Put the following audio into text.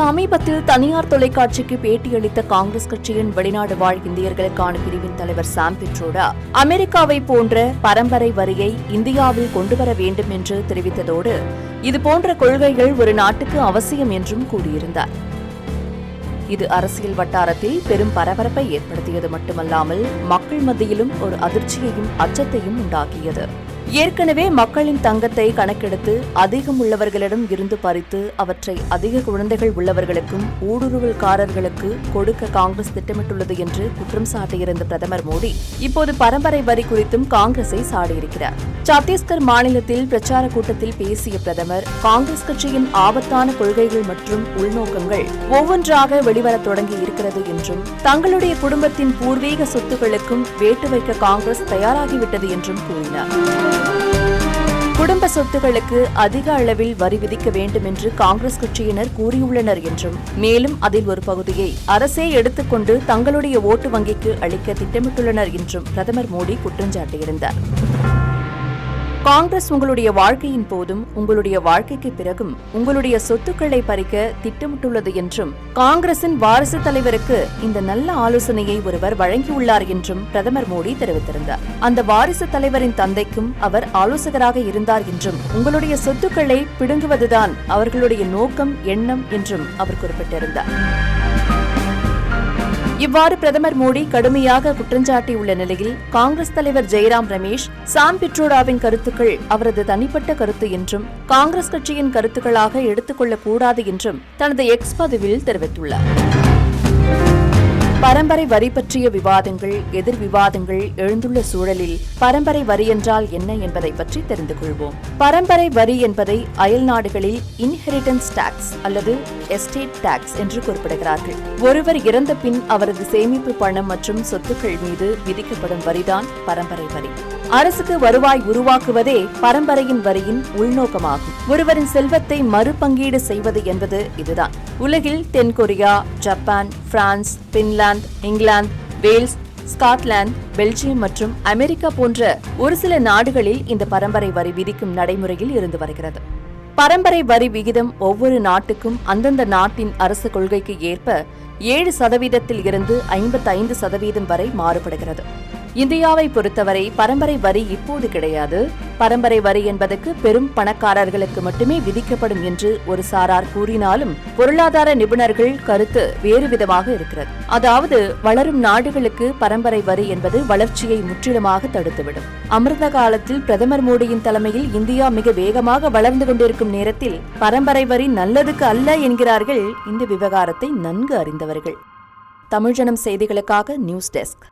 சமீபத்தில் தனியார் தொலைக்காட்சிக்கு பேட்டியளித்த காங்கிரஸ் கட்சியின் வெளிநாடு வாழ் இந்தியர்களுக்கான பிரிவின் தலைவர் சாம் பிட்ரோடா அமெரிக்காவை போன்ற பரம்பரை வரியை இந்தியாவில் கொண்டுவர வேண்டும் என்று தெரிவித்ததோடு இதுபோன்ற கொள்கைகள் ஒரு நாட்டுக்கு அவசியம் என்றும் கூறியிருந்தார். இது அரசியல் வட்டாரத்தில் பெரும் பரபரப்பை ஏற்படுத்தியது மட்டுமல்லாமல் மக்கள் மத்தியிலும் ஒரு அதிர்ச்சியையும் அச்சத்தையும் உண்டாக்கியது. ஏற்கனவே மக்களின் தங்கத்தை கணக்கெடுத்து அதிகம் உள்ளவர்களிடம் இருந்து பறித்து அவற்றை அதிக குழந்தைகள் உள்ளவர்களுக்கும் ஊடுருவல்காரர்களுக்கு கொடுக்க காங்கிரஸ் திட்டமிட்டுள்ளது என்று குற்றம் சாட்டியிருந்த பிரதமர் மோடி இப்போது பரம்பரை வரி குறித்தும் காங்கிரஸை சாடியிருக்கிறார். சத்தீஸ்கர் மாநிலத்தில் பிரச்சார கூட்டத்தில் பேசிய பிரதமர் காங்கிரஸ் கட்சியின் ஆபத்தான கொள்கைகள் மற்றும் உள்நோக்கங்கள் ஒவ்வொன்றாக வெளிவரத் தொடங்கி இருக்கிறது என்றும் தங்களுடைய குடும்பத்தின் பூர்வீக சொத்துக்களுக்கும் வேட்டு வைக்க காங்கிரஸ் தயாராகிவிட்டது என்றும் கூறினார். குடும்ப சொத்துகளுக்கு அதிக அளவில் வரி விதிக்க வேண்டும் என்று காங்கிரஸ் கட்சியினர் கூறியுள்ளனர் என்றும் மேலும் அதில் ஒரு பகுதியை அரசே எடுத்துக்கொண்டு தங்களுடைய ஓட்டு வங்கிக்கு அளிக்க திட்டமிட்டுள்ளனர் என்றும் பிரதமர் மோடி குற்றஞ்சாட்டியிருந்தார் காங்கிரஸ் உங்களுடைய வாழ்க்கையின் போதும் உங்களுடைய வாழ்க்கைக்கு பிறகும் உங்களுடைய சொத்துக்களை பறிக்க திட்டமிட்டுள்ளது என்றும் காங்கிரசின் வாரிசு தலைவருக்கு இந்த நல்ல ஆலோசனையை ஒருவர் வழங்கியுள்ளார் என்றும் பிரதமர் மோடி தெரிவித்திருந்தார். அந்த வாரிசு தலைவரின் தந்தைக்கும் அவர் ஆலோசகராக இருந்தார் என்றும் உங்களுடைய சொத்துக்களை பிடுங்குவதுதான் அவர்களுடைய நோக்கம் எண்ணம் என்றும் அவர் குறிப்பிட்டிருந்தார். இவ்வாறு பிரதமர் மோடி கடுமையாக குற்றஞ்சாட்டியுள்ள நிலையில் காங்கிரஸ் தலைவர் ஜெயராம் ரமேஷ் சாம் பிட்ரோடாவின் கருத்துக்கள் அவரது தனிப்பட்ட கருத்து என்றும் காங்கிரஸ் கட்சியின் கருத்துக்களாக எடுத்துக்கொள்ளக்கூடாது என்றும் தனது எக்ஸ் பதிவில் தெரிவித்துள்ளார். பரம்பரை வரி பற்றிய விவாதங்கள் எதிர் விவாதங்கள் எழுந்துள்ள சூழலில் பரம்பரை வரி என்றால் என்ன என்பதை பற்றி தெரிந்து கொள்வோம். பரம்பரை வரி என்பதை அயல் நாடுகளில் இன்ஹெரிட்டன்ஸ் டாக்ஸ் அல்லது எஸ்டேட் டாக்ஸ் என்று குறிப்பிடுகிறார்கள். ஒருவர் இறந்த பின் அவரது சேமிப்பு பணம் மற்றும் சொத்துக்கள் மீது விதிக்கப்படும் வரிதான் பரம்பரை வரி. அரசுக்கு வருவாய் உருவாக்குவதே பரம்பரையின் வரியின் உள்நோக்கமாகும். ஒருவரின் செல்வத்தை மறுபங்கீடு செய்வது என்பது இதுதான். உலகில் தென்கொரியா Japan France Finland England Wales Scotland Belgium மற்றும் அமெரிக்கா போன்ற ஒரு சில நாடுகளில் இந்த பரம்பரை வரி விதிக்கும் நடைமுறையில் இருந்து வருகிறது. பரம்பரை வரி விகிதம் ஒவ்வொரு நாட்டுக்கும் அந்தந்த நாட்டின் அரசு கொள்கைக்கு ஏற்ப ஏழு சதவீதத்தில் இருந்து ஐம்பத்தைந்து சதவீதம் வரை மாறுபடுகிறது. இந்தியாவை பொறுத்தவரை பரம்பரை வரி இப்போது கிடையாது. பரம்பரை வரி என்பதற்கு பெரும் பணக்காரர்களுக்கு மட்டுமே விதிக்கப்படும் என்று ஒரு சாரார் கூறினாலும் பொருளாதார நிபுணர்கள் கருத்து வேறு விதமாக இருக்கிறது. அதாவது வளரும் நாடுகளுக்கு பரம்பரை வரி என்பது வளர்ச்சியை முற்றிலுமாக தடுத்துவிடும். அமிர்த காலத்தில் பிரதமர் மோடியின் தலைமையில் இந்தியா மிக வேகமாக வளர்ந்து கொண்டிருக்கும் நேரத்தில் பரம்பரை வரி நல்லதுக்கு அல்ல என்கிறார்கள் இந்த விவகாரத்தை நன்கு அறிந்தவர்கள். தமிழ்ஜனம் செய்திகளுக்காக நியூஸ் டெஸ்க்.